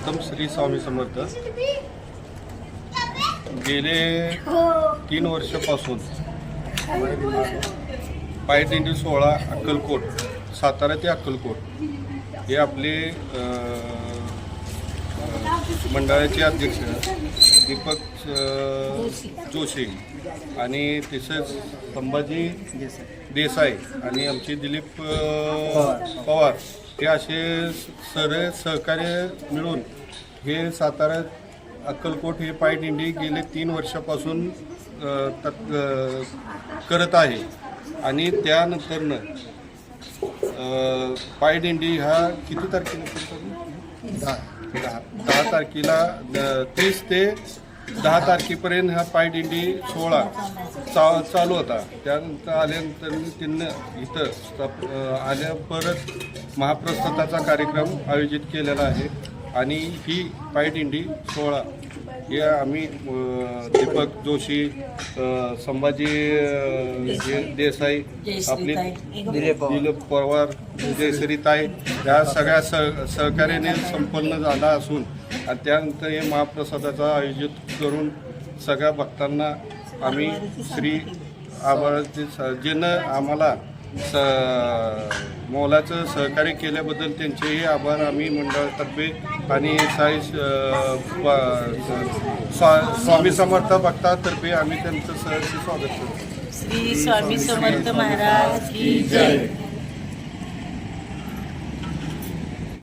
प्रथम श्री स्वामी समर्थ. गेले तीन वर्षापासून पायदिंडी सोहळा अक्कलकोट सातारा ते अक्कलकोट. हे आपले मंडळाचे अध्यक्ष दीपक जोशी आणि तसेच संभाजी देसाई आणि आमचे दिलीप पवार. हे असे सर सहकार्य मिळून हे सातारा अक्कलकोट हे पायदिंडी गेले तीन वर्षापासून तत् करत आहे. आणि त्यानंतरनं पायदिंडी हा किती तारखेला दहा. दहा. दहा तारखेला तीस ते दहा तारखेपर्यंत हा पायदिंडी सोहळा चा चालू होता. त्यानंतर आल्यानंतर मी त्यांना इथं स्थाप आल्या परत महाप्रसादाचा कार्यक्रम आयोजित केलेला आहे. आणि ही पायदिंडी सोहळा हे आम्ही दीपक जोशी संभाजी देसाई आपले दिलीप पवार जयश्रीताई या सगळ्या सह सहकार्याने संपन्न झाला असून आणि त्यानंतर हे महाप्रसादाचा आयोजित करून सगळ्या भक्तांना आम्ही श्री आभाराचे स- ज्यानं आम्हाला स मोलाचं सहकार्य केल्याबद्दल त्यांचेही आभार आम्ही मंडळातर्फे आणि साई स्वा- स्वामी समर्थ भक्तातर्फे आम्ही त्यांचं सहर्ष स्वागत करतो. श्री स्वामी समर्थ महाराज